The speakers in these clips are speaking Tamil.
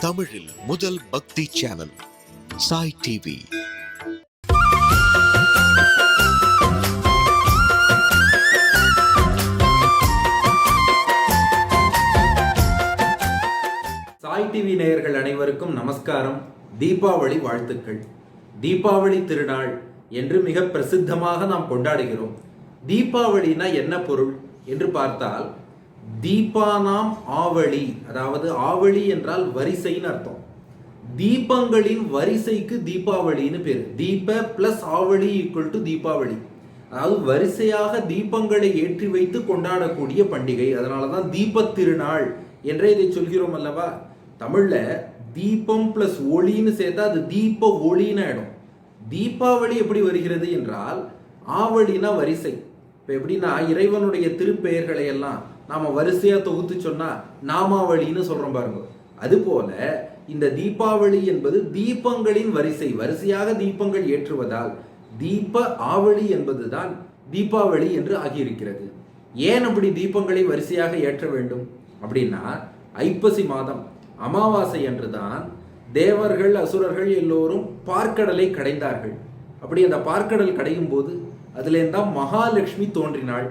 தமிழில் முதல் பக்தி channel Sai TV. Sai TV நேயர்கள் அனைவருக்கும் நமஸ்காரம் தீபாவளி வாழ்த்துக்கள். தீபாவளி திருநாள் என்று மிக பிரசித்தமாக நாம் கொண்டாடுகிறோம். தீபாவளினா என்ன பொருள் என்று பார்த்தால் தீபானாம் ஆவளி அதாவது ஆவளி என்றால் வரிசைன்னு அர்த்தம். தீபங்களின் வரிசைக்கு தீபாவளின்னு பேர். தீப பிளஸ் ஆவளி ஈக்குவல் டு தீபாவளி. அதாவது வரிசையாக தீபங்களை ஏற்றி வைத்து கொண்டாடக்கூடிய பண்டிகை. அதனால தான் தீபத் திருநாள் என்றே இதை சொல்கிறோம் அல்லவா? தமிழ்ல தீபம் பிளஸ் ஒளின்னு சேர்த்தா அது தீப ஒளின்னு ஆயிடும். தீபாவளி எப்படி வருகிறது என்றால் ஆவளினா வரிசை. இப்போ எப்படின்னா இறைவனுடைய திருப்பெயர்களை எல்லாம் நாம் வரிசையாக தொகுத்து சொன்னால் நாமாவளின்னு சொல்கிறோம் பாருங்க. அதுபோல இந்த தீபாவளி என்பது தீபங்களின் வரிசை வரிசையாக தீபங்கள் ஏற்றுவதால் தீப ஆவளி என்பதுதான் தீபாவளி என்று ஆகியிருக்கிறது. ஏன் அப்படி தீபங்களை வரிசையாக ஏற்ற வேண்டும்? அப்படின்னா ஐப்பசி மாதம் அமாவாசை அன்றுதான் தேவர்கள் அசுரர்கள் எல்லோரும் பார்க்கடலை கடைந்தார்கள். அப்படி அந்த பார்க்கடல் கடையும் போது அதுலேருந்தான் மகாலட்சுமி தோன்றினாள்.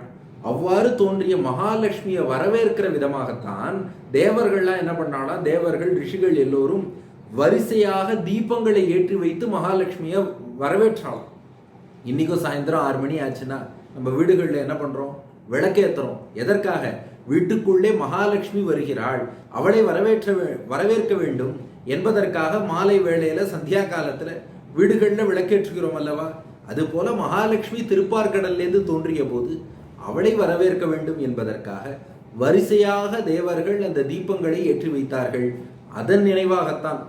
அவ்வாறு தோன்றிய மகாலட்சுமியை வரவேற்கிற விதமாகத்தான் தேவர்கள்லாம் என்ன பண்ணாலும் தேவர்கள் ரிஷிகள் எல்லோரும் வரிசையாக தீபங்களை ஏற்றி வைத்து மகாலட்சுமியை வரவேற்றாலும் இன்னைக்கும் சாயந்தரம் ஆறு மணி ஆச்சுன்னா நம்ம வீடுகளில் என்ன பண்ணுறோம் விளக்கேத்துறோம். எதற்காக? வீட்டுக்குள்ளே மகாலட்சுமி வருகிறாள். அவளை வரவேற்ற வே- வரவேற்க வேண்டும் என்பதற்காக மாலை வேளையில் சந்தியா காலத்தில் வீடுகளில் விளக்கேற்றுகிறோம் அல்லவா? அதுபோல மகாலட்சுமி திருப்பார்கடல்லேருந்து தோன்றிய போது அவளை வரவேற்க வேண்டும் என்பதற்காக வரிசையாக தேவர்கள் அந்த தீபங்களை ஏற்றி வைத்தார்கள். அதன் நினைவாகத்தான்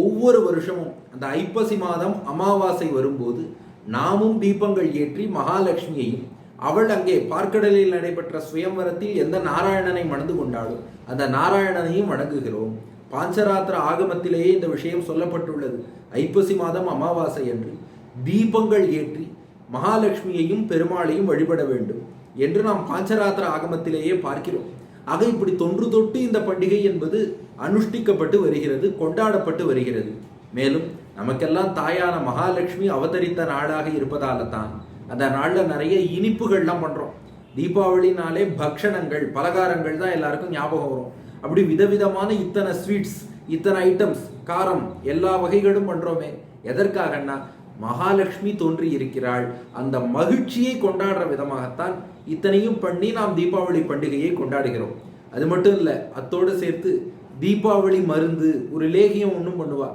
ஒவ்வொரு வருஷமும் அந்த ஐப்பசி மாதம் அமாவாசை வரும்போது நாமும் தீபங்கள் ஏற்றி மகாலட்சுமியையும் அவள் அங்கே பார்க்கடலில் நடைபெற்ற சுயம்வரத்தில் எந்த நாராயணனை மணந்து கொண்டாளோ அந்த நாராயணனையும் வணங்குகிறோம். பாஞ்சராத்திர ஆகமத்திலேயே இந்த விஷயம் சொல்லப்பட்டுள்ளது. ஐப்பசி மாதம் அமாவாசை அன்று தீபங்கள் ஏற்றி மகாலட்சுமியையும் பெருமாளையும் வழிபட வேண்டும். என்று நாம் பாஞ்சராத்திர ஆகமத்திலேயே பார்க்கிறோம். ஆக இப்படி தொன்று தொட்டு இந்த பண்டிகை என்பது அனுஷ்டிக்கப்பட்டு வருகிறது கொண்டாடப்பட்டு வருகிறது. மேலும் நமக்கெல்லாம் தாயான மகாலட்சுமி அவதரித்த நாடாக இருப்பதால தான் அந்த நாளில் நிறைய இனிப்புகள்லாம் பண்ணுறோம் தீபாவளினாலே பக்ஷணங்கள் பலகாரங்கள் தான் எல்லாருக்கும் ஞாபகம் வரும். அப்படி விதவிதமான இத்தனை ஸ்வீட்ஸ் இத்தனை ஐட்டம்ஸ் காரம் எல்லா வகைகளும் பண்ணுறோமே எதற்காகன்னா மகாலட்சுமி தோன்றி இருக்கிறாள் அந்த மகிழ்ச்சியை கொண்டாடுற விதமாகத்தான் இத்தனையும் பண்ணி நாம் தீபாவளி பண்டிகையை கொண்டாடுகிறோம். அது மட்டும் இல்லை அத்தோடு சேர்த்து தீபாவளி மருந்து ஒரு லேகியம் ஒன்றும் பண்ணுவா.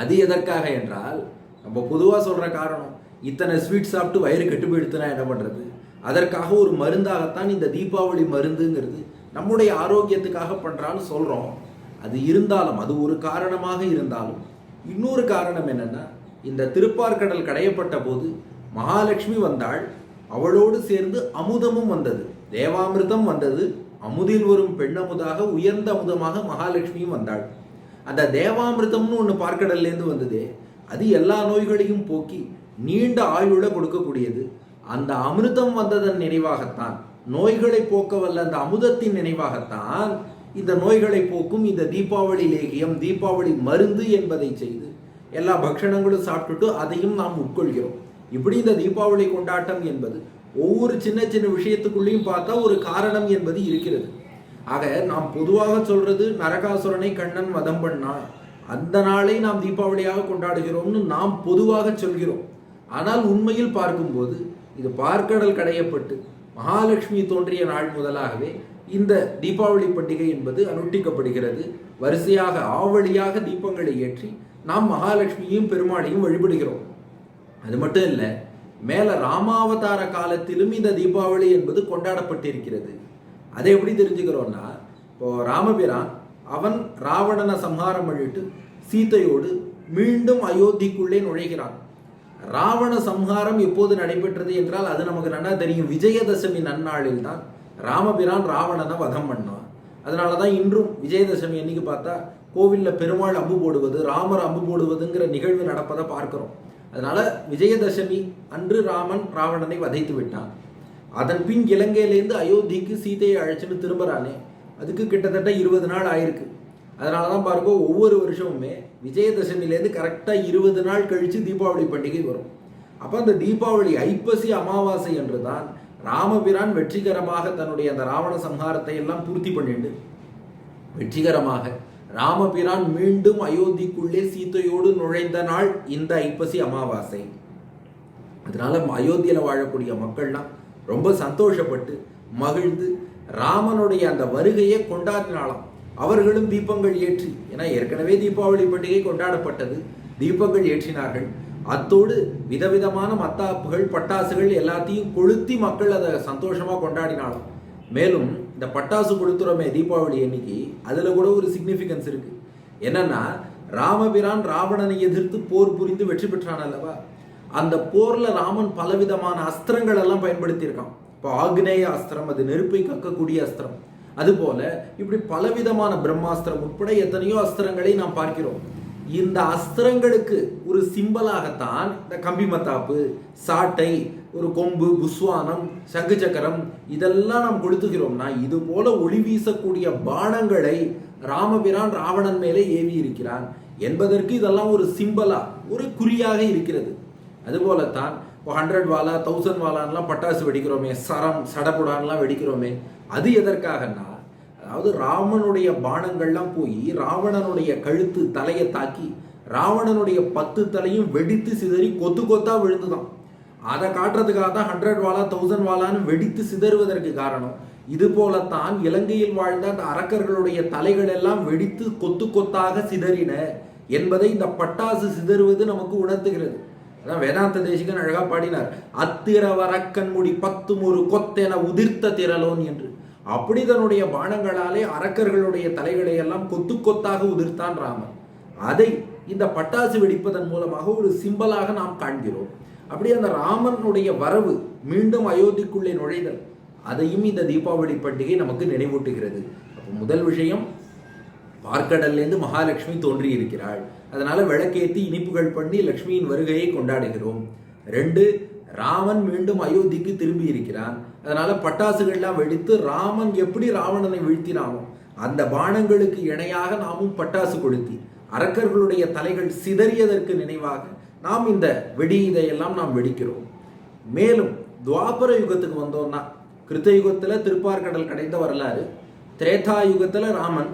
அது எதற்காக என்றால் நம்ம பொதுவாக சொல்கிற காரணம் இத்தனை ஸ்வீட் சாப்பிட்டு வயிறு கெட்டு போயிடுத்துனா என்ன பண்ணுறது அதற்காக ஒரு மருந்தாகத்தான் இந்த தீபாவளி மருந்துங்கிறது நம்முடைய ஆரோக்கியத்துக்காக பண்ணுறான்னு சொல்கிறோம் அது இருந்தாலும் அது ஒரு காரணமாக இருந்தாலும் இன்னொரு காரணம் என்னென்னா இந்த திருப்பார்கடல் கடையப்பட்ட போது மகாலட்சுமி வந்தாள். அவளோடு சேர்ந்து அமுதமும் வந்தது. தேவாமிர்தம் வந்தது. அமுதில் வரும் பெண்ணமுதாக உயர்ந்த அமுதமாக மகாலட்சுமியும் வந்தாள். அந்த தேவாமிர்தம்னு ஒன்று பார்க்கடல்லேருந்து வந்ததே. அது எல்லா நோய்களையும் போக்கி நீண்ட ஆயுள கொடுக்கக்கூடியது. அந்த அமிர்தம் வந்ததன் நினைவாகத்தான் நோய்களை போக்க வல்ல அந்த அமுதத்தின் நினைவாகத்தான் இந்த நோய்களை போக்கும் இந்த தீபாவளி லேகியம் தீபாவளி மருந்து என்பதை செய்து எல்லா பக்ஷணங்களும் சாப்பிட்டுட்டு அதையும் நாம் உட்கொள்கிறோம். இப்படி இந்த தீபாவளி கொண்டாட்டம் என்பது ஒவ்வொரு சின்ன சின்ன விஷயத்துக்குள்ளேயும் பார்த்தா ஒரு காரணம் என்பது இருக்கிறது. ஆக நாம் பொதுவாக சொல்றது நரகாசுரனை கண்ணன் வதம் பண்ணா அந்த நாளை நாம் தீபாவளியாக கொண்டாடுகிறோம்னு நாம் பொதுவாக சொல்கிறோம். ஆனால் உண்மையில் பார்க்கும்போது இது பார்க்கடல் கடையப்பட்டு மகாலட்சுமி தோன்றிய நாள் முதலாகவே இந்த தீபாவளி பண்டிகை என்பது அனுஷ்டிக்கப்படுகிறது. வரிசையாக ஆவழியாக தீபங்களை ஏற்றி நாம் மகாலட்சுமியும் பெருமாளையும் வழிபடுகிறோம். அது மட்டும் இல்லை மேல ராமாவதார காலத்திலும் இந்த தீபாவளி என்பது கொண்டாடப்பட்டிருக்கிறது. அதை எப்படி தெரிஞ்சுக்கிறோம்னா இப்போ ராமபிரான் அவன் ராவணனை சம்ஹாரம் பண்ணிட்டு சீதையோடு மீண்டும் அயோத்திக்குள்ளே நுழைகிறான். ராவண சம்ஹாரம் எப்போது நடைபெற்றது என்றால் அது நமக்கு நன்னா தெரியும். விஜயதசமி நன்னாளில் தான் ராமபிரான் ராவணனை வதம் பண்ணான். அதனால தான் இன்றும் விஜயதசமி அன்னைக்கு பார்த்தா கோவிலில் பெருமாள் அம்பு போடுவது ராமர் அம்பு போடுவதுங்கிற நிகழ்வு நடப்பதை பார்க்கிறோம். அதனால விஜயதசமி அன்று ராமன் ராவணனை வதைத்து விட்டான். அதன் பின் இலங்கையிலேருந்து அயோத்திக்கு சீதையை அழைச்சிட்டு திரும்புறானே. அதுக்கு கிட்டத்தட்ட இருபது நாள் ஆயிருக்கு. அதனால தான் பாருங்க ஒவ்வொரு வருஷமுமே விஜயதசமிலேருந்து கரெக்டாக இருபது நாள் கழித்து தீபாவளி பண்டிகை வரும். அப்போ அந்த தீபாவளி ஐப்பசி அமாவாசை என்று தான் ராமபிரான் வெற்றிகரமாக தன்னுடைய அந்த ராவண சம்ஹாரத்தை எல்லாம் பூர்த்தி பண்ணிட்டு வெற்றிகரமாக ராமபிரான் மீண்டும் அயோத்திக்குள்ளே சீதையோடு நுழைந்த நாள் இந்த ஐப்பசி அமாவாசை. அதனால அயோத்தியில வாழக்கூடிய மக்கள்லாம் ரொம்ப சந்தோஷப்பட்டு மகிழ்ந்து ராமனுடைய அந்த வருகையை கொண்டாடினாலாம் அவர்களும் தீபங்கள் ஏற்றி ஏன்னா ஏற்கனவே தீபாவளி பண்டிகை கொண்டாடப்பட்டது தீபங்கள் ஏற்றினார்கள். அத்தோடு விதவிதமான மத்தாப்புகள் பட்டாசுகள் எல்லாத்தையும் கொளுத்தி மக்கள் அதை சந்தோஷமா கொண்டாடினாலும் மேலும் இந்த பட்டாசு கொளுத்துறோமே தீபாவளி அன்னைக்கு அதில் கூட ஒரு சிக்னிஃபிகன்ஸ் இருக்கு. என்னன்னா ராமபிரான் ராவணனை எதிர்த்து போர் புரிந்து வெற்றி பெற்றான் அல்லவா? அந்த போர்ல ராமன் பலவிதமான அஸ்திரங்கள் எல்லாம் பயன்படுத்தியிருக்கான். இப்போ ஆக்னேய அஸ்திரம் அது நெருப்பை கக்கக்கூடிய அஸ்திரம். அதுபோல இப்படி பலவிதமான பிரம்மாஸ்திரம் உட்பட எத்தனையோ அஸ்திரங்களை நாம் பார்க்கிறோம். இந்த அஸ்திரங்களுக்கு ஒரு சிம்பலாகத்தான் இந்த கம்பி மத்தாப்பு சாட்டை ஒரு கொம்பு புஸ்வானம் சங்கு சக்கரம் இதெல்லாம் நாம் கொடுத்துக்கிறோம்னா இது போல ஒளி வீசக்கூடிய பானங்களை ராமபிரான் ராவணன் மேலே ஏவி இருக்கிறான் என்பதற்கு இதெல்லாம் ஒரு சிம்பலா ஒரு குறியாக இருக்கிறது. அதுபோலத்தான் இப்போ ஹண்ட்ரட் வாலா தௌசண்ட் வாலான்லாம் பட்டாசு வெடிக்கிறோமே சரம் சடப்புடான்லாம் வெடிக்கிறோமே அது எதற்காகன்னா அதாவது ராமனுடைய பானங்கள்லாம் போய் ராவணனுடைய கழுத்து தலையை தாக்கி ராவணனுடைய பத்து தலையும் வெடித்து சிதறி கொத்து கொத்தா விழுந்துதான். அதை காட்டுறதுக்காக தான் ஹண்ட்ரட் வாலா தௌசண்ட் வாலான்னு வெடித்து சிதறுவதற்கு காரணம் இது போலத்தான் இலங்கையில் வாழ்ந்த அந்த அரக்கர்களுடைய தலைகள் எல்லாம் வெடித்து கொத்து கொத்தாக சிதறின என்பதை இந்த பட்டாசு சிதறுவது நமக்கு உணர்த்துகிறது. அதான் வேதாந்த தேசிகன் அழகா பாடினார் அத்திரவரக்கண்முடி பத்து முறு கொத்தென உதிர்த்த திரளோன் என்று. அப்படி தன்னுடைய பானங்களாலே அரக்கர்களுடைய தலைகளை எல்லாம் கொத்து கொத்தாக உதிர்த்தான் ராமன். அதை இந்த பட்டாசு வெடிப்பதன் மூலமாக ஒரு சிம்பலாக நாம் காண்கிறோம். அப்படி அந்த ராமனுடைய வரவு மீண்டும் அயோத்திக்குள்ளே நுழைதல் அதையும் இந்த தீபாவளி பண்டிகை நமக்கு நினைவூட்டுகிறது. அப்போ முதல் விஷயம் பார்க்கடல்லேருந்து மகாலட்சுமி தோன்றி இருக்கிறாள் அதனால விளக்கேற்றி இனிப்புகள் பண்ணி லக்ஷ்மியின் வருகையை கொண்டாடுகிறோம். ரெண்டு ராமன் மீண்டும் அயோத்திக்கு திரும்பி இருக்கிறான் அதனால பட்டாசுகள்லாம் வெடித்து ராமன் எப்படி ராவணனை வீழ்த்தினானோ அந்த பானங்களுக்கு இணையாக நாமும் பட்டாசு கொளுத்தி அரக்கர்களுடைய தலைகள் சிதறியதற்கு நினைவாக நாம் இந்த வெடி இதையெல்லாம் நாம் வெடிக்கிறோம். மேலும் துவாபர யுகத்துக்கு வந்தோம்னா கிருத்த யுகத்தில் திருப்பார்கடல் கடைந்த வரலாறு திரேதா யுகத்தில் ராமன்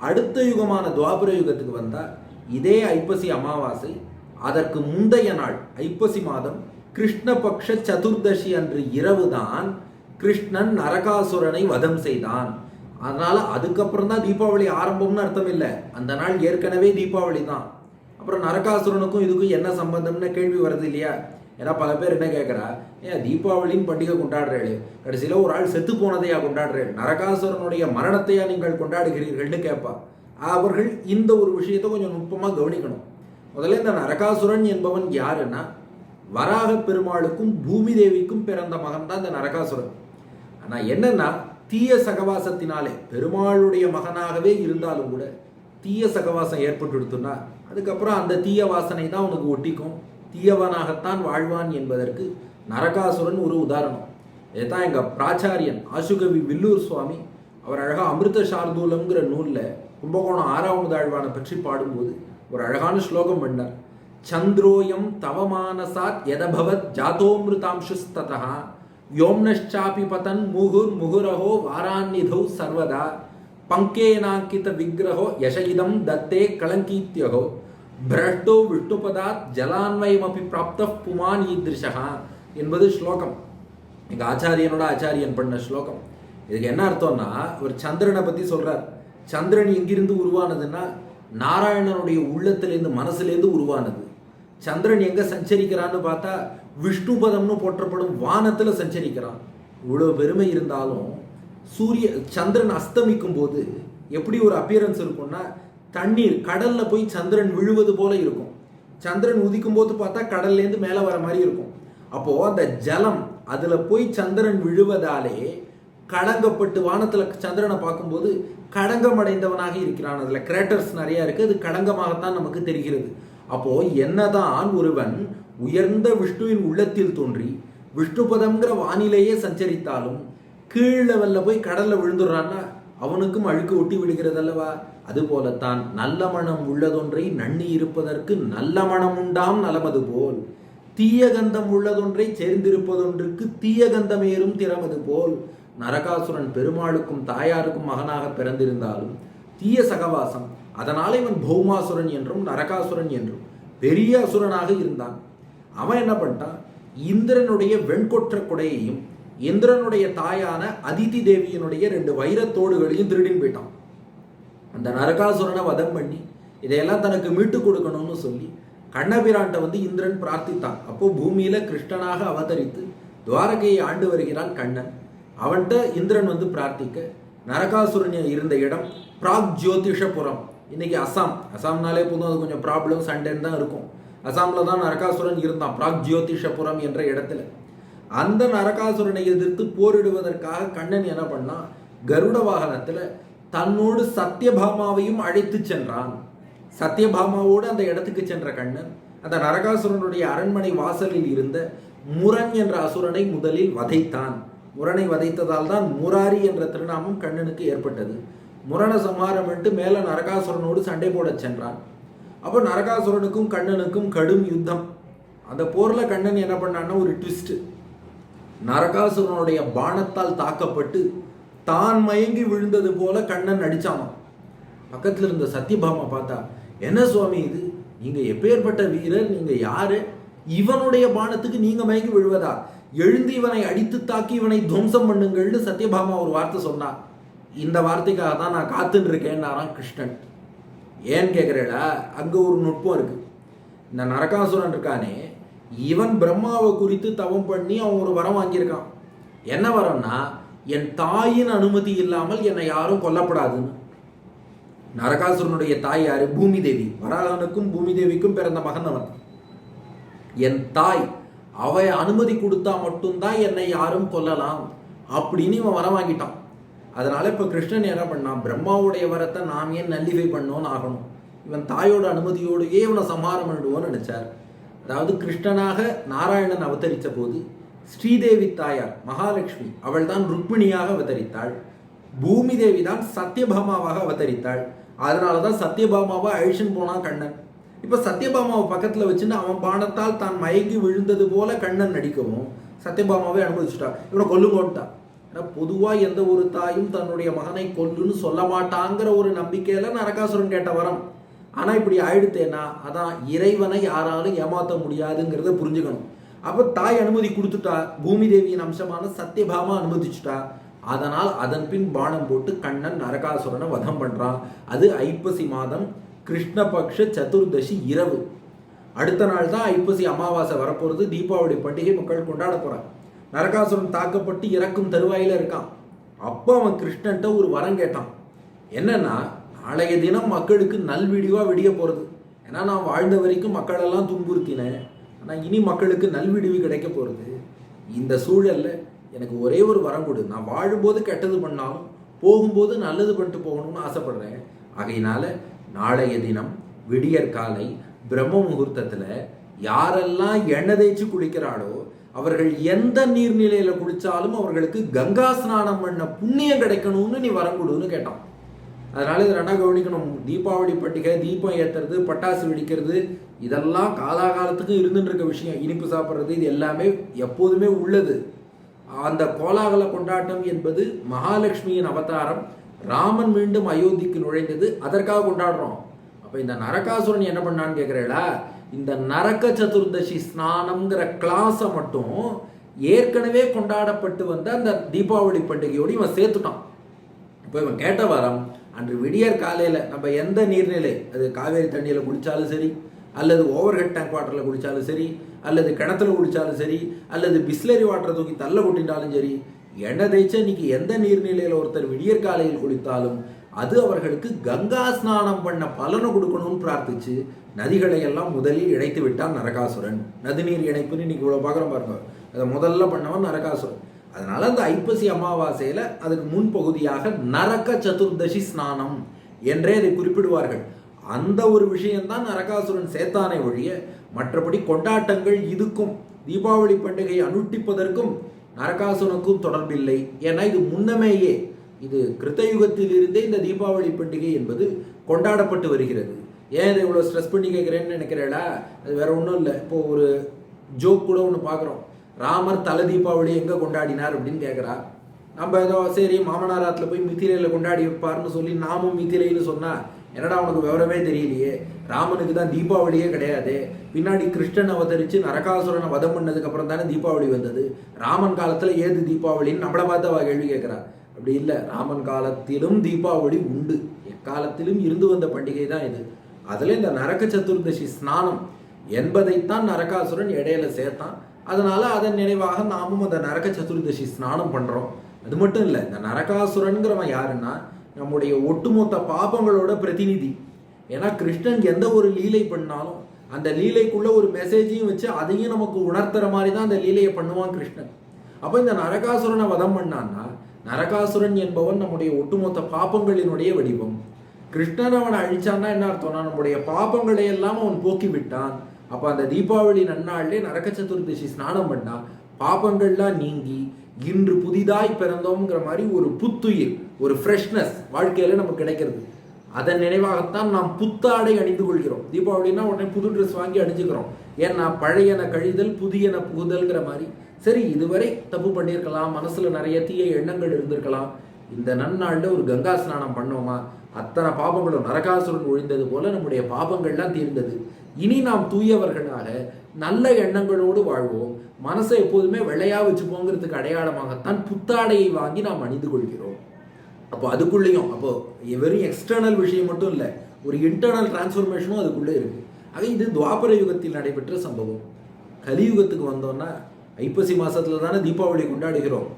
அடுத்த யுகமான துவாபர யுகத்துக்கு வந்தால் இதே ஐப்பசி அமாவாசை அதற்கு முந்தைய நாள் ஐப்பசி மாதம் கிருஷ்ணபக்ஷ சதுர்தசி அன்று இரவுதான் கிருஷ்ணன் நரகாசுரனை வதம் செய்தான். அதனால அதுக்கப்புறம் தான் தீபாவளி ஆரம்பம்னு அர்த்தம் இல்லை அந்த நாள் ஏற்கனவே தீபாவளி தான். அப்புறம் நரகாசுரனுக்கும் இதுக்கும் என்ன சம்பந்தம்னு கேள்வி வருது இல்லையா? ஏன்னா பல பேர் என்ன கேட்குறா? ஏன் தீபாவளின்னு பண்டிகை கொண்டாடுறேள். கடைசியில் ஒரு ஆள் செத்து போனதையா கொண்டாடுறேன்? நரகாசுரனுடைய மரணத்தையா நீங்கள் கொண்டாடுகிறீர்கள்னு கேட்பா. அவர்கள் இந்த ஒரு விஷயத்தை கொஞ்சம் நுட்பமாக கவனிக்கணும். முதல்ல இந்த நரகாசுரன் என்பவன் யாருன்னா வராக பெருமாளுக்கும் பூமி தேவிக்கும் பிறந்த மகன் தான் இந்த நரகாசுரன். ஆனால் என்னன்னா தீய சகவாசத்தினாலே பெருமாளுடைய மகனாகவே இருந்தாலும் கூட தீய சகவாசம் ஏற்பட்டுடுத்துன்னா அதுக்கப்புறம் அந்த தீய வாசனை தான் உனக்கு ஒட்டிக்கும். தீயவனாகத்தான் வாழ்வான் என்பதற்கு நரகாசுரன் ஒரு உதாரணம். இதைத்தான் எங்கள் பிராச்சாரியன் ஆசுகவி வில்லூர் சுவாமி அவர் அழகாக அமிர்த சார்தூலம்ங்கிற நூலில் கும்பகோணம் ஆறாவது ஆழ்வானை பற்றி பாடும்போது ஒரு அழகான ஸ்லோகம் பண்ணார். சந்திரோயம் தவமானசாத் எதபவத் ஜாதோமிருதாம்சுஸ்ததா யோம்னஷ்சாபி பதன் முகுர் முகுரஹோ வாராநிதௌ சர்வதா. பங்கேனாங்கித விக்கிரகோ யசயிதம் தத்தே கலங்கீத்யகோ பிரஷ்டோ விஷ்ணுபதாத் ஜலான்வயமபி பிராப்த புமான் ஈதிருஷா என்பது ஸ்லோகம். எங்கள் ஆச்சாரியனோட ஆச்சாரியன் பண்ண ஸ்லோகம். இதுக்கு என்ன அர்த்தம்னா ஒரு சந்திரனை பற்றி சொல்கிறார் சந்திரன் எங்கிருந்து உருவானதுன்னா நாராயணனுடைய உள்ளத்திலேருந்து மனசுலேருந்து உருவானது. சந்திரன் எங்கே சஞ்சரிக்கிறான்னு பார்த்தா விஷ்ணுபதம்னு போற்றப்படும் வானத்தில் சஞ்சரிக்கிறான். இவ்வளோ பெருமை இருந்தாலும் சூரிய சந்திரன் அஸ்தமிக்கும் போது எப்படி ஒரு அப்பியரன்ஸ் இருக்கும்னா தண்ணீர் கடலில் போய் சந்திரன் விழுவது போல இருக்கும். சந்திரன் உதிக்கும் போது பார்த்தா கடல்லேருந்து மேலே வர மாதிரி இருக்கும். அப்போது அந்த ஜலம் அதில் போய் சந்திரன் விழுவதாலே கடங்கப்பட்டு வானத்தில் சந்திரனை பார்க்கும்போது கடங்கம் அடைந்தவனாக இருக்கிறான். அதில் கிரேட்டர்ஸ் நிறையா இருக்குது அது கடங்கமாகத்தான் நமக்கு தெரிகிறது. அப்போ என்னதான் ஒருவன் உயர்ந்த விஷ்ணுவின் உள்ளத்தில் தோன்றி விஷ்ணுபதம்ங்கிற வானிலையே சஞ்சரித்தாலும் கீழ் லெவல்ல போய் கடலில் விழுந்துடுறான்னா அவனுக்கும் அழுக்கு ஒட்டி விடுகிறதல்லவா? அதுபோலத்தான் நல்ல மனம் உள்ளதொன்றை நன்னி இருப்பதற்கு நல்ல மனம் உண்டாம் நலமது போல் தீய கந்தம் உள்ளதொன்றை சேர்ந்திருப்பதொன்றுக்கு தீய கந்தமேறும் திறமது போல் நரகாசுரன் பெருமாளுக்கும் தாயாருக்கும் மகனாக பிறந்திருந்தாலும் தீய சகவாசம் அதனால் இவன் பௌமாசுரன் என்றும் நரகாசுரன் என்றும் பெரிய அசுரனாக இருந்தான். அவன் என்ன பண்ணிட்டான்? இந்திரனுடைய வெண்கொற்ற குடையையும் இந்திரனுடைய தாயான அதிதி தேவியினுடைய ரெண்டு வைரத்தோடுகளையும் திருடின்னு போயிட்டான். அந்த நரகாசுரனை வதம் பண்ணி இதையெல்லாம் தனக்கு மீட்டு கொடுக்கணும்னு சொல்லி கண்ணபிரான்ட்ட வந்து இந்திரன் பிரார்த்தித்தான். அப்போ பூமியில கிருஷ்ணனாக அவதரித்து துவாரகையை ஆண்டு வருகிறான் கண்ணன். அவன்கிட்ட இந்திரன் வந்து பிரார்த்திக்க நரகாசுரன் இருந்த இடம் பிராக் ஜோதிஷபுரம். இன்னைக்கு அசாம் அசாம்னாலே போதும் அது கொஞ்சம் ப்ராப்ளம் சண்டைன்னு தான் இருக்கும். அசாமில் தான் நரகாசுரன் இருந்தான் பிராக் ஜோதிஷபுரம் என்ற இடத்துல. அந்த நரகாசுரனை எதிர்த்து போரிடுவதற்காக கண்ணன் என்ன பண்ணான் கருட வாகனத்தில் தன்னோடு சத்யபாமாவையும் அழைத்து சென்றான். சத்யபாமாவோடு அந்த இடத்துக்கு சென்ற கண்ணன் அந்த நரகாசுரனுடைய அரண்மனை வாசலில் இருந்த முரண் என்ற அசுரனை முதலில் வதைத்தான். முரணை வதைத்ததால் தான் முராரி என்ற திருநாமம் கண்ணனுக்கு ஏற்பட்டது. முரண சம்ஹாரம் விட்டு நரகாசுரனோடு சண்டை போடச் சென்றான். அப்போ நரகாசுரனுக்கும் கண்ணனுக்கும் கடும் யுத்தம். அந்த போரில் கண்ணன் என்ன பண்ணான்னா ஒரு ட்விஸ்ட் நரகாசுரனுடைய பானத்தால் தாக்கப்பட்டு தான் மயங்கி விழுந்தது போல கண்ணன் நடிச்சானாம் பக்கத்தில் இருந்த சத்யபாமா பார்த்தா என்ன சுவாமி இது? நீங்கள் எப்பேற்பட்ட வீரர்? நீங்கள் யாரு? இவனுடைய பானத்துக்கு நீங்கள் மயங்கி விழுவதா? எழுந்து இவனை அடித்து தாக்கி இவனை துவம்சம் பண்ணுங்கள்னு சத்யபாமா ஒரு வார்த்தை சொன்னா இந்த வார்த்தைக்காக தான் நான் காத்துன்னு இருக்கேன்னாராம் கிருஷ்ணன். ஏன்னு கேட்குறேடா அங்கே ஒரு நுட்பம் இருக்குது இந்த நரகாசுரன் இருக்கானே இவன் பிரம்மாவை குறித்து தவம் பண்ணி அவன் ஒரு வரம் வாங்கியிருக்கான். என்ன வரம்னா என் தாயின் அனுமதி இல்லாமல் என்னை யாரும் கொல்லப்படாதுன்னு. நரகாசுரனுடைய தாய் யாரு? பூமி தேவி வராகனுக்கும் பூமி தேவிக்கும் பிறந்த மகன் அவன். என் தாய் அவ அனுமதி கொடுத்தா மட்டும்தான் என்னை யாரும் கொல்லலாம். அப்படின்னு இவன் வரம் வாங்கிட்டான். அதனால் இப்போ கிருஷ்ணன் என்ன பண்ணான் பிரம்மாவுடைய வரத்தை நாம் ஏன் நல்லிஃபை பண்ணோன்னு ஆகணும். இவன் தாயோட அனுமதியோடையே இவனை சம்ஹாரம் பண்ணிடுவோன்னு நினச்சார். அதாவது கிருஷ்ணனாக நாராயணன் அவதரித்த போது ஸ்ரீதேவி தாயார் மகாலட்சுமி அவள் தான் ருக்மிணியாக அவதரித்தாள். பூமி தேவி தான் சத்யபாமாவாக அவதரித்தாள். அதனால தான் சத்யபாமாவை அழிச்சுன்னு போனான் கண்ணன். இப்போ சத்யபாமாவை பக்கத்தில் வச்சுன்னு அவன் பானத்தால் தான் மயங்கி விழுந்தது போல கண்ணன் நடிக்கவும் சத்யபாமாவை அனுமதிச்சுட்டா. இவனை கொல்லுங்கோன்ட்டான். ஏன்னா பொதுவாக எந்த ஒரு தாயும் தன்னுடைய மகனை கொல்லுன்னு சொல்ல மாட்டாங்கிற ஒரு நம்பிக்கையில் நரகாசுரன் கேட்ட வரம். ஆனால் இப்படி ஆயிடுத்தேன்னா அதான் இறைவனை யாராலும் ஏமாற்ற முடியாதுங்கிறத புரிஞ்சுக்கணும். அப்போ தாய் அனுமதி கொடுத்துட்டா பூமி தேவியின் அம்சமான சத்யபாமா அனுமதிச்சுட்டா அதனால் அதன் பின் பானம் போட்டு கண்ணன் நரகாசுரனை வதம் பண்ணுறான் அது ஐப்பசி மாதம் கிருஷ்ணபக்ஷ சதுர்தசி இரவு. அடுத்த நாள் தான் ஐப்பசி அமாவாசை வரப்போகிறது தீபாவளி பண்டிகை மக்கள் கொண்டாட போகிறாங்க நரகாசுரன் தாக்கப்பட்டு இறக்கும் தருவாயில இருக்கான். அப்போ அவன் கிருஷ்ணன்ட்ட ஒரு வரம் கேட்டான். என்னன்னா நாளைய தினம் மக்களுக்கு நல்விடிவாக விடிய போகிறது ஏன்னா நான் வாழ்ந்த வரைக்கும் மக்களெல்லாம் துன்புறுத்தினேன். ஆனால் இனி மக்களுக்கு நல்விடிவு கிடைக்க போகிறது இந்த சூழலில் எனக்கு ஒரே ஒரு வரம் கொடு. நான் வாழும்போது கெட்டது பண்ணாலும் போகும்போது நல்லது பண்ணிட்டு போகணும்னு ஆசைப்படுறேன். ஆகையினால நாளைய தினம் விடியற்காலை பிரம்ம முகூர்த்தத்தில் யாரெல்லாம் எண்ணெய் தேய்ச்சி குளிக்கிறாளோ அவர்கள் எந்த நீர்நிலையில குளிச்சாலும் அவர்களுக்கு கங்கா ஸ்நானம் பண்ண புண்ணியம் கிடைக்கணும்னு நீ வரம் கொடுன்னு கேட்டான். அதனால இதை ரெண்டா கவனிக்கணும். தீபாவளி பண்டிகை தீபம் ஏத்துறது பட்டாசு வெடிக்கிறது இதெல்லாம் காலாகாலத்துக்கும் இருந்துட்டு இருக்க விஷயம். இனிப்பு சாப்பிட்றது இது எல்லாமே எப்போதுமே உள்ளது. அந்த கோலாகல கொண்டாட்டம் என்பது மகாலட்சுமியின் அவதாரம். ராமன் மீண்டும் அயோத்திக்கு நுழைந்தது அதற்காக கொண்டாடுறோம். அப்போ இந்த நரகாசுரன் என்ன பண்ணான்னு கேட்குறேடா இந்த நரக சதுர்தசி ஸ்நானம்ங்கிற கிளாஸை மட்டும் ஏற்கனவே கொண்டாடப்பட்டு வந்த அந்த தீபாவளி பண்டிகையோடு இவன் சேர்த்துட்டான். இப்போ இவன் கேட்ட வரம் அன்று விடியற் காலையில் நம்ம எந்த நீர்நிலை? அது காவேரி தண்ணியில் குளித்தாலும் சரி அல்லது ஓவர் ஹெட் டேங்க் வாட்டரில் குளித்தாலும் சரி அல்லது கிணத்துல குளித்தாலும் சரி அல்லது பிஸ்லரி வாட்டரை தூக்கி தள்ள கொட்டினாலும் சரி எண்ணெய் தேய்ச்ச இன்னைக்கு எந்த நீர்நிலையில் ஒருத்தர் விடியற் காலையில் குளித்தாலும் அது அவர்களுக்கு கங்கா ஸ்நானம் பண்ண பலனை கொடுக்கணும்னு பிரார்த்திச்சு நதிகளை எல்லாம் முதலில் இணைத்து விட்டான் நரகாசுரன். நதிநீர் இணைப்புன்னு இன்னைக்கு இவ்வளோ பார்க்குறோம் பாருங்க. அதை முதல்ல பண்ணவன் நரகாசுரன். அதனால அந்த ஐப்பசி அமாவாசையில் அதுக்கு முன்பகுதியாக நரக சதுர்தசி ஸ்நானம் என்றே அதை குறிப்பிடுவார்கள். அந்த ஒரு விஷயம்தான் நரகாசுரன் சேத்தானை ஒழிய மற்றபடி கொண்டாட்டங்கள் இதுக்கும் தீபாவளி பண்டிகையை அனுட்டிப்பதற்கும் நரகாசுரனுக்கும் தொடர்பில்லை ஏன்னா இது முன்னமேயே இது கிருத்தயுகத்திலிருந்தே இந்த தீபாவளி பண்டிகை என்பது கொண்டாடப்பட்டு வருகிறது. ஏன் இதை இவ்வளோ ஸ்ட்ரெஸ் பண்ணி கேட்குறேன்னு நினைக்கிறேடா? அது வேற ஒன்றும் இல்லை. இப்போ ஒரு ஜோக் கூட ஒன்று பார்க்குறோம். ராமர் தலை தீபாவளி எங்கே கொண்டாடினார் அப்படின்னு கேட்குறா நம்ம ஏதோ சரி மாமனாராத்தில் போய் மித்திரையில் கொண்டாடி வைப்பார்னு சொல்லி நாமும் மித்திரைன்னு சொன்னால் என்னடா உனக்கு விவரமே தெரியலையே? ராமனுக்கு தான் தீபாவளியே கிடையாது. பின்னாடி கிருஷ்ணன் அவதரித்து நரகாசுரனை வதம் பண்ணதுக்கப்புறம் தானே தீபாவளி வந்தது. ராமன் காலத்தில் ஏது தீபாவளின்னு நம்மளை பார்த்து அவள் கேள்வி கேட்குறா அப்படி இல்லை. ராமன் காலத்திலும் தீபாவளி உண்டு. எக்காலத்திலும் இருந்து வந்த பண்டிகை தான் இது. அதில் இந்த நரக சதுர்தசி ஸ்நானம் என்பதைத்தான் நரகாசுரன் இடையில சேர்த்தான். அதனால் அதன் நினைவாக நாமும் அந்த நரக சதுர்தசி ஸ்நானம் பண்ணுறோம் அது மட்டும் இல்லை இந்த நரகாசுரனுங்கிறவன் யாருன்னா நம்முடைய ஒட்டுமொத்த பாபங்களோட பிரதிநிதி. ஏன்னா கிருஷ்ணன் எந்த ஒரு லீலை பண்ணாலும் அந்த லீலைக்குள்ள ஒரு மெசேஜையும் வச்சு அதையும் நமக்கு உணர்த்துற மாதிரி தான் அந்த லீலையை பண்ணுவான் கிருஷ்ணன். அப்போ இந்த நரகாசுரனை வதம் பண்ணான்னா நரகாசுரன் என்பவன் நம்முடைய ஒட்டுமொத்த பாப்பங்களினுடைய வடிவம். கிருஷ்ணன் அவனை அழிச்சான்னா என்ன அர்த்தம்னா நம்முடைய பாபங்களை எல்லாம் அவன் போக்கி விட்டான் அப்ப அந்த தீபாவளி நன்னாள்லே நரக சதுர்தசி ஸ்நானம் பண்ணா பாபங்கள்லாம் நீங்கி இன்று புதிதாய் பிறந்தோங்கிற மாதிரி ஒரு புத்துயிர் ஒரு ஃப்ரெஷ்னஸ் வாழ்க்கையில நமக்கு கிடைக்கிறது. அதன் நினைவாகத்தான் நாம் புத்தாடை அணிந்து கொள்கிறோம். தீபாவளினா உடனே புது ட்ரெஸ் வாங்கி அணிஞ்சுக்கிறோம். ஏன்னா பழையன கழிதல் புதியன புகுதல்ங்கிற மாதிரி. சரி இதுவரை தப்பு பண்ணியிருக்கலாம். மனசுல நிறைய தீய எண்ணங்கள் இருந்திருக்கலாம். இந்த நன்னாள்ல ஒரு கங்கா ஸ்நானம் பண்ணோமா? அத்தனை பாபங்களும் நரகாசுரன் ஒழிந்தது போல நம்முடைய பாபங்கள்லாம் தீர்ந்தது. இனி நாம் தூயவர்களாக நல்ல எண்ணங்களோடு வாழ்வோம். மனசை எப்போதுமே வெள்ளையா வச்சுப்போங்கிறதுக்கு அடையாளமாகத்தான் புத்தாடையை வாங்கி நாம் அணிந்து கொள்கிறோம். அப்போ அதுக்குள்ளேயும் அப்போ வெறும் எக்ஸ்டர்னல் விஷயம் மட்டும் இல்லை ஒரு இன்டர்னல் டிரான்ஸ்ஃபர்மேஷனும் அதுக்குள்ளே இருக்கு. ஆக இது துவாபர யுகத்தில் நடைபெற்ற சம்பவம். கலியுகத்துக்கு வந்தோம்னா ஐப்பசி மாசத்துல தானே தீபாவளி கொண்டாடுகிறோம்.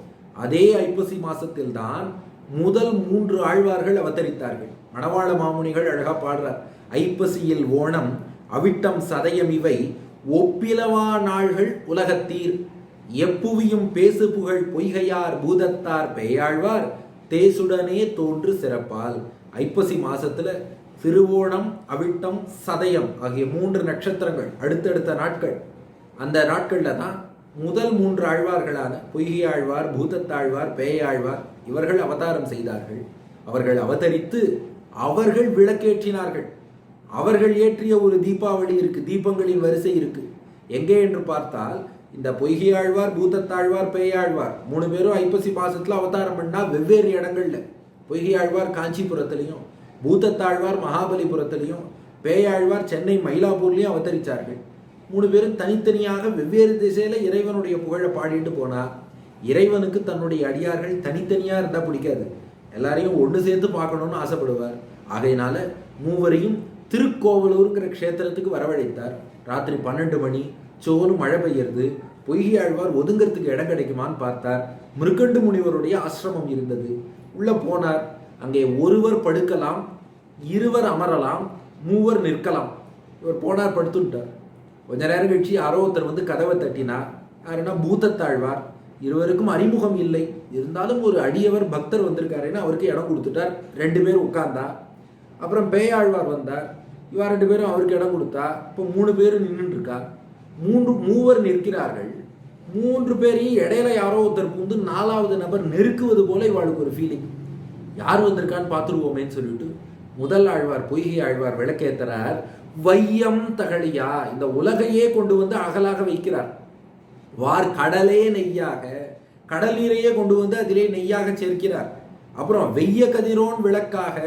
அதே ஐப்பசி மாசத்தில் தான் முதல் மூன்று ஆழ்வார்கள் அவதரித்தார்கள். மணவாள மாமுனிகள் அழகா பாடுறார். ஐப்பசியில் ஓணம் அவிட்டம் சதயம் இவை ஒப்பிலவா நாள்கள் உலகத்தீர். எப்புவியும் பேசு புகழ் பொய்கையார் பூதத்தார் பெயாழ்வார் தேசுடனே தோன்று சிறப்பால். ஐப்பசி மாசத்துல திருவோணம் அவிட்டம் சதயம் ஆகிய மூன்று நட்சத்திரங்கள் அடுத்தடுத்த நாட்கள். அந்த நாட்கள்ல தான் முதல் மூன்று ஆழ்வார்களான பொய்கை ஆழ்வார் பூதத்தாழ்வார் பேயாழ்வார் இவர்கள் அவதாரம் செய்தார்கள். அவர்கள் அவதரித்து அவர்கள் விளக்கேற்றினார்கள். அவர்கள் ஏற்றிய ஒரு தீபாவளி இருக்கு தீபங்களின் வரிசை இருக்கு. எங்கே என்று பார்த்தால் இந்த பொய்கை ஆழ்வார் பூதத்தாழ்வார் பேயாழ்வார் மூணு பேரும் ஐப்பசி மாசத்துல அவதாரம் பண்ணா வெவ்வேறு இடங்கள்ல. பொய்கை ஆழ்வார் காஞ்சிபுரத்திலையும் பூதத்தாழ்வார் மகாபலிபுரத்திலையும் பேயாழ்வார் சென்னை மயிலாப்பூர்லேயும் அவதரித்தார்கள் மூணு பேரும் தனித்தனியாக வெவ்வேறு திசையில இறைவனுடைய புகழை பாடிட்டு போனார் இறைவனுக்கு தன்னுடைய அடியார்கள் தனித்தனியா இருந்தா பிடிக்காது. எல்லாரையும் ஒன்று சேர்த்து பார்க்கணும்னு ஆசைப்படுவார். ஆகையினால மூவரையும் திருக்கோவலூருங்கிற க்ஷேத்திரத்துக்கு வரவழைத்தார். ராத்திரி பன்னெண்டு மணி சோறு மழை பெய்யறது பொய்கி ஆழ்வார் ஒதுங்கிறதுக்கு இடம் கிடைக்குமான்னு பார்த்தார். மிருகண்டு முனிவருடைய ஆசிரமம் இருந்தது. உள்ள போனார். அங்கே ஒருவர் படுக்கலாம் இருவர் அமரலாம் மூவர் நிற்கலாம். இவர் போனார் படுத்துட்டார். கொஞ்ச நேரம் கழிச்சு யாரோ ஒருத்தர் வந்து கதவை தட்டினார். யாருன்னா பூதத்தாழ்வார். இருவருக்கும் அறிமுகம் இல்லை. இருந்தாலும் ஒரு அடியவர் பக்தர் வந்திருக்காருன்னு அவருக்கு இடம் கொடுத்துட்டார். ரெண்டு பேர் உட்கார்ந்தா அப்புறம் பேயாழ்வார் வந்தார். இவா ரெண்டு பேரும் அவருக்கு இடம் கொடுத்தா இப்போ மூணு பேரும் நின்றுட்டு இருக்கா மூன்று மூவர் நிற்கிறார்கள். மூன்று பேரையும் இடையில யாரோ ஒருத்தர் புந்து நாலாவது நபர் நெருக்குவது போல இவாளுக்கு ஒரு ஃபீலிங் யார் வந்திருக்கான்னு பார்த்துருவோமேன்னு சொல்லிட்டு முதல் ஆழ்வார் பொய்கை ஆழ்வார் விளக்கேத்துறார். வையம் தகழியா? இந்த உலகையே கொண்டு வந்து அகலாக வைக்கிறார். வார் கடலே நெய்யாக கடல் நீரையே கொண்டு வந்து அதிலே நெய்யாக சேர்க்கிறார். அப்புறம் வெய்ய கதிரோன் விளக்காக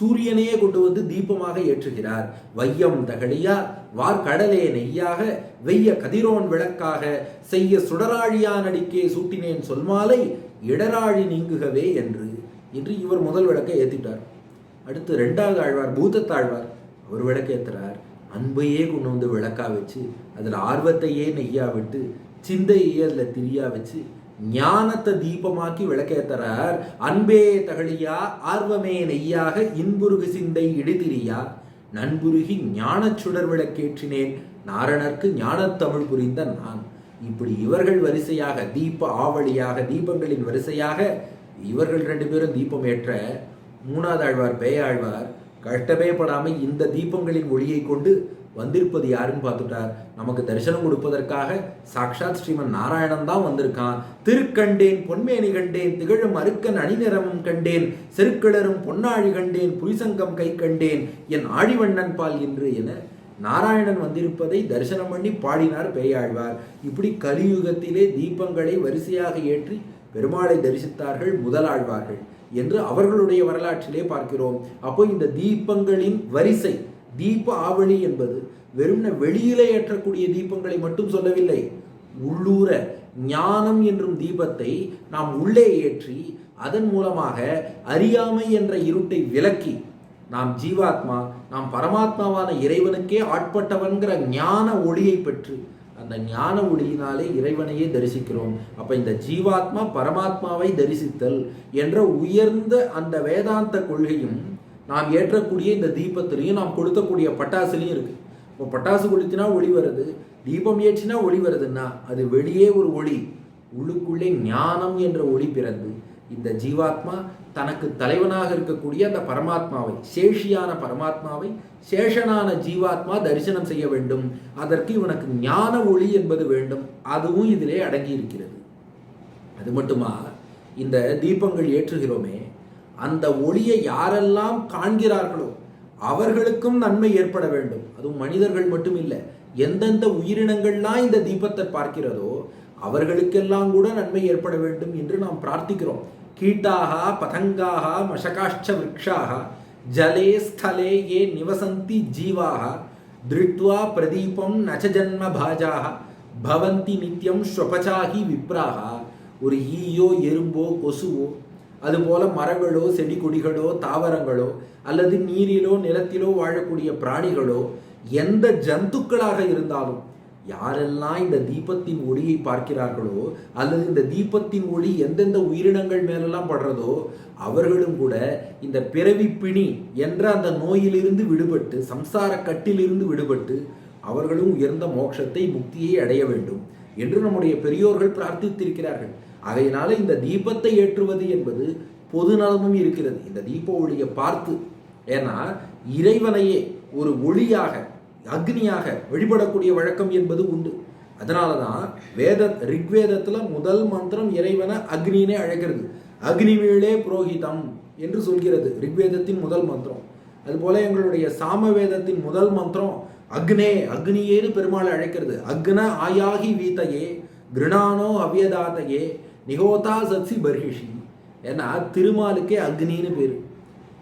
சூரியனையே கொண்டு வந்து தீபமாக ஏற்றுகிறார். வையம் தகழியா? வார் கடலே நெய்யாக வெய்ய கதிரோன் விளக்காக செய்ய சுடராழியான் அடிக்கே சூட்டினேன் சொல்மாலை இடராழி நீங்குகவே என்று. இன்று இவர் முதல் விளக்கை ஏற்றிட்டார் அடுத்து ரெண்டாவது ஆழ்வார் ஒரு அவர் விளக்கேத்துறார். அன்பையே கொண்டு வந்து விளக்கா வச்சு அதில் ஆர்வத்தையே நெய்யா விட்டு சிந்தையே அதில் திரியா வச்சு ஞானத்தை தீபமாக்கி விளக்கேத்துறார். அன்பே தகழியா ஆர்வமே நெய்யாக இன்புருகு சிந்தை இடிதிரியா. நண்புருகி ஞானச் சுடர் விளக்கேற்றினேன் நாரணர்க்கு ஞானத்தமிழ் புரிந்த நான். இப்படி இவர்கள் வரிசையாக தீப ஆவலியாக தீபங்களின் வரிசையாக இவர்கள் ரெண்டு பேரும் தீபம் ஏற்ற மூணாவது ஆழ்வார் பேயாழ்வார் கஷ்டமே படாமல் இந்த தீபங்களின் ஒளியை கொண்டு வந்திருப்பது யாருன்னு பார்த்துட்டார் நமக்கு தரிசனம் கொடுப்பதற்காக சாக்ஷாத் ஸ்ரீமன் நாராயணன் தான் வந்திருக்கான். திருக்கண்டேன் பொன்மேனி கண்டேன் திகழும் அருக்கன் அணிநிறமும் கண்டேன் செருக்கிளரும் பொன்னாழி கண்டேன் புரிசங்கம் கை கண்டேன் என் ஆழிவண்ணன் பால் என்று என நாராயணன் வந்திருப்பதை தரிசனம் பண்ணி பாடினார் பேயாழ்வார். இப்படி கலியுகத்திலே தீபங்களை வரிசையாக ஏற்றி பெருமாளை தரிசித்தார்கள் முதலாழ்வார்கள். என்று அவர்களுடைய வரலாற்றிலே பார்க்கிறோம். அப்போ இந்த தீபங்களின் வரிசை தீப ஆவணி என்பது வெறும் வெளியிலே ஏற்றக்கூடிய தீபங்களை மட்டும் சொல்லவில்லை. உள்ளூர ஞானம் என்றும் தீபத்தை நாம் உள்ளே ஏற்றி அதன் மூலமாக அறியாமை என்ற இருட்டை விலக்கி நாம் ஜீவாத்மா நாம் பரமாத்மாவான இறைவனுக்கே ஆட்பட்டவன்கிற ஞான ஒளியை பெற்று அந்த ஞான ஒளியினாலே இறைவனையே தரிசிக்கிறோம். அப்போ இந்த ஜீவாத்மா பரமாத்மாவை தரிசித்தல் என்ற உயர்ந்த அந்த வேதாந்த கொள்கையும் நாம் ஏற்றக்கூடிய இந்த தீபத்திலையும் நாம் கொடுக்கக்கூடிய பட்டாசுலையும் இருக்கு. இப்போ பட்டாசு கொளுத்தினா ஒளி வருது தீபம் ஏற்றினா ஒளி வருதுன்னா அது வெளியே ஒரு ஒளி உள்ளுக்குள்ளே ஞானம் என்ற ஒளி பிறந்து இந்த ஜீவாத்மா தனக்கு தலைவனாக இருக்கக்கூடிய அந்த பரமாத்மாவை சேஷியான பரமாத்மாவை சேஷனான ஜீவாத்மா தரிசனம் செய்ய வேண்டும். அதற்கு இவனுக்கு ஞான ஒளி என்பது வேண்டும். அதுவும் இதிலே அடங்கி இருக்கிறது அது மட்டுமா? இந்த தீபங்கள் ஏற்றுகிறோமே. அந்த ஒளியை யாரெல்லாம் காண்கிறார்களோ அவர்களுக்கும் நன்மை ஏற்பட வேண்டும். அதுவும் மனிதர்கள் மட்டும் இல்லை எந்தெந்த உயிரினங்கள்லாம் இந்த தீபத்தை பார்க்கிறதோ அவர்களுக்கெல்லாம் கூட நன்மை ஏற்பட வேண்டும் என்று நாம் பிரார்த்திக்கிறோம். கீட்டாக பதங்காக மஷகாஷ்ச விரக்ஷாக ஜலே ஸ்தலே ஏ நிவசந்தி ஜீவாக திருட்வா பிரதீபம் நச்ச ஜன்ம பாஜாக பவந்தி நித்தியம் ஸ்வபச்சாகி விப்ராக ஒரு ஈயோ எறும்போ கொசுவோ அதுபோல மரங்களோ செடி கொடிகளோ தாவரங்களோ அல்லது நீரிலோ நிலத்திலோ வாழக்கூடிய பிராணிகளோ எந்த ஜந்துக்களாக இருந்தாலும் யாரெல்லாம் இந்த தீபத்தின் ஒளியை பார்க்கிறார்களோ அல்லது இந்த தீபத்தின் ஒளி எந்தெந்த உயிரினங்கள் மேலெல்லாம் படுறதோ அவர்களும் கூட இந்த பிறவி பிணி என்ற அந்த நோயிலிருந்து விடுபட்டு சம்சார கட்டிலிருந்து விடுபட்டு அவர்களும் உயர்ந்த மோட்சத்தை முக்தியை அடைய வேண்டும் என்று நம்முடைய பெரியோர்கள் பிரார்த்தித்திருக்கிறார்கள். அதையினால இந்த தீபத்தை ஏற்றுவது என்பது பொது நலமும் இருக்கிறது. இந்த தீப ஒளியை பார்த்து ஏன்னா இறைவனையே ஒரு ஒளியாக அக்னியாக வழிபடக்கூடிய வழக்கம் என்பது உண்டு. அதனால தான் வேத ரிக்வேதத்தில் முதல் மந்திரம் இறைவனை அக்னினே அழைக்கிறது. அக்னிவேளே புரோகிதம் என்று சொல்கிறது. ரிக்வேதத்தின் முதல் மந்திரம். அதுபோல எங்களுடைய சாமவேதத்தின் முதல் மந்திரம் அக்னே அக்னியேன்னு பெருமாளை அழைக்கிறது. அக்ன ஆயாகி வீதையே கிருணானோ அவ்யதாதையே நிகோதா சத்சி பர்ஹிஷி. ஏன்னா திருமாலுக்கே அக்னின்னு பேர்.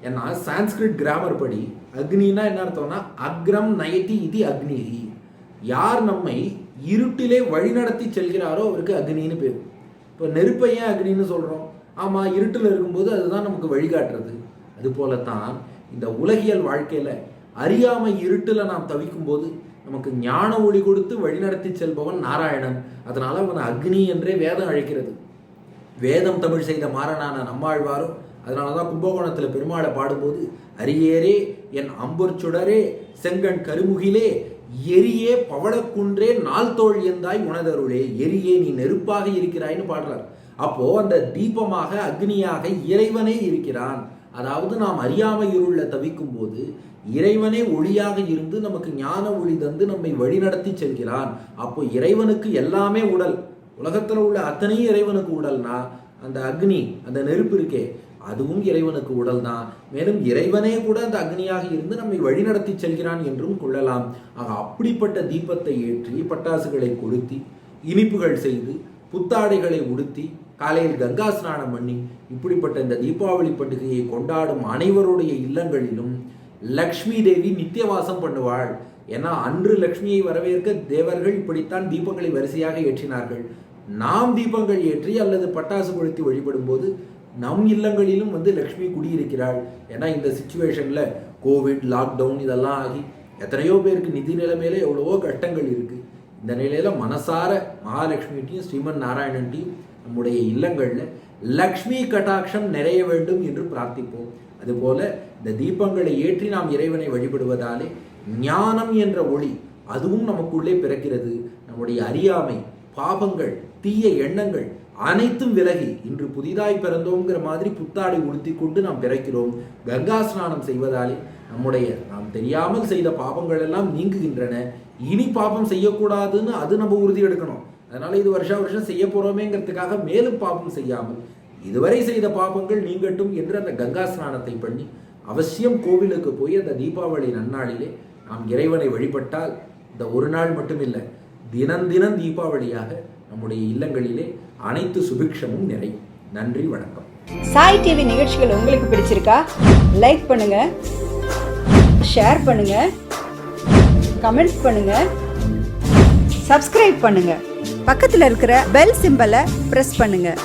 ஏன்னா சான்ஸ்கிரிட் கிராமர் படி அக்னின்னா என்ன அர்த்தம்னா அக்ரம் நயதி இது அக்னிஹி. யார் நம்மை இருட்டிலே வழிநடத்தி செல்கிறாரோ அவருக்கு அக்னின்னு பேர். இப்போ நெருப்பை ஏன் அக்னின்னு சொல்கிறோம் ஆமாம் இருட்டில் இருக்கும்போது அதுதான் நமக்கு வழிகாட்டுறது. அதுபோல தான் இந்த உலகியல் வாழ்க்கையில் அறியாமை இருட்டில் நாம் தவிக்கும் போது நமக்கு ஞான ஒளி கொடுத்து வழிநடத்தி செல்பவன் நாராயணன். அதனால் அவன் அக்னி என்றே வேதம் அழைக்கிறது. வேதம் தமிழ் செய்த மாறனான நம்மாழ்வாரும் அதனால தான் கும்பகோணத்தில் பெருமாளை பாடும்போது அரியேரே என் அம்பர் சுடரே செங்கண் கருமுகிலே எரியே பவளக்குன்றே நாள் தோல் எந்தாய் உணதருளே எரியே நீ நெருப்பாக இருக்கிறாய்னு பாடுறார். அப்போ அந்த தீபமாக அக்னியாக இறைவனே இருக்கிறான். அதாவது நாம் அறியாமை இருள தவிக்கும் போது இறைவனே ஒளியாக இருந்து நமக்கு ஞான ஒளி தந்து நம்மை வழிநடத்தி செல்கிறான். அப்போ இறைவனுக்கு எல்லாமே உடல். உலகத்தில் உள்ள அத்தனையும் இறைவனுக்கு உடல்னா அந்த அக்னி அந்த நெருப்பு இருக்கே அதுவும் இறைவனுக்கு உடல் தான். மேலும் இறைவனே கூட அந்த அக்னியாக இருந்து நம்மை வழிநடத்தி செல்கிறான் என்றும் கொள்ளலாம். ஆக அப்படிப்பட்ட தீபத்தை ஏற்றி பட்டாசுகளை கொளுத்தி இனிப்புகள் செய்து புத்தாடைகளை உடுத்தி காலையில் கங்கா ஸ்நானம் பண்ணி இப்படிப்பட்ட இந்த தீபாவளி பண்டிகையை கொண்டாடும் அனைவருடைய இல்லங்களிலும் லக்ஷ்மி தேவி நித்தியவாசம் பண்ணுவாள். ஏன்னா அன்று லக்ஷ்மியை வரவேற்க தேவர்கள் இப்படித்தான் தீபங்களை வரிசையாக ஏற்றினார்கள். நாம் தீபங்கள் ஏற்றி அல்லது பட்டாசு கொளுத்தி வழிபடும் போது நம் இல்லங்களிலும் வந்து லக்ஷ்மி குடியிருக்கிறாள். ஏன்னா இந்த சுச்சுவேஷனில் கோவிட் லாக்டவுன் இதெல்லாம் ஆகி எத்தனையோ பேருக்கு நிதி நிலைமையில எவ்வளவோ கஷ்டங்கள் இருக்குது இந்த நிலையில் மனசார மகாலட்சுமிட்டையும் ஸ்ரீமன் நாராயணன்ட்டையும் நம்முடைய இல்லங்களில் லக்ஷ்மி கட்டாட்சம் நிறைய வேண்டும் என்று பிரார்த்திப்போம். அதுபோல இந்த தீபங்களை ஏற்றி நாம் இறைவனை வழிபடுவதாலே ஞானம் என்ற ஒளி அதுவும் நமக்குள்ளே பிறக்கிறது. நம்முடைய அறியாமை பாபங்கள் தீய எண்ணங்கள் அனைத்தும் விலகி இன்று புதிதாய் பிறந்தோங்கிற மாதிரி புத்தாடை உடுத்தி கொண்டு நாம் பிறக்கிறோம். கங்கா ஸ்நானம் செய்வதாலே நம்முடைய நாம் தெரியாமல் செய்த பாபங்கள் எல்லாம் நீங்குகின்றன. இனி பாபம் செய்யக்கூடாதுன்னு அது நம்ம உறுதி எடுக்கணும். அதனால இது வருஷா வருஷம் செய்ய போறோமேங்கிறதுக்காக மேலும் பாபம் செய்யாமல் இதுவரை செய்த பாபங்கள் நீங்கட்டும் என்று அந்த கங்கா ஸ்நானத்தை பண்ணி அவசியம் கோவிலுக்கு போய் அந்த தீபாவளி நன்னாளிலே நாம் இறைவனை வழிபட்டால் இந்த ஒரு நாள் மட்டும் இல்லை தினம் தினம் தீபாவளியாக நம்முடைய இல்லங்களிலே அனைத்து சுபிக்ஷமும் நிறை. நன்றி வணக்கம். சாய் டிவி நிகழ்ச்சிகள் உங்களுக்கு பிடிச்சிருக்கா? லைக் பண்ணுங்க. ஷேர் பண்ணுங்க. கமெண்ட்ஸ் பண்ணுங்க. சப்ஸ்கிரைப் பண்ணுங்க. பக்கத்தில் இருக்கிற பெல் சிம்பலை ப்ரெஸ் பண்ணுங்கள்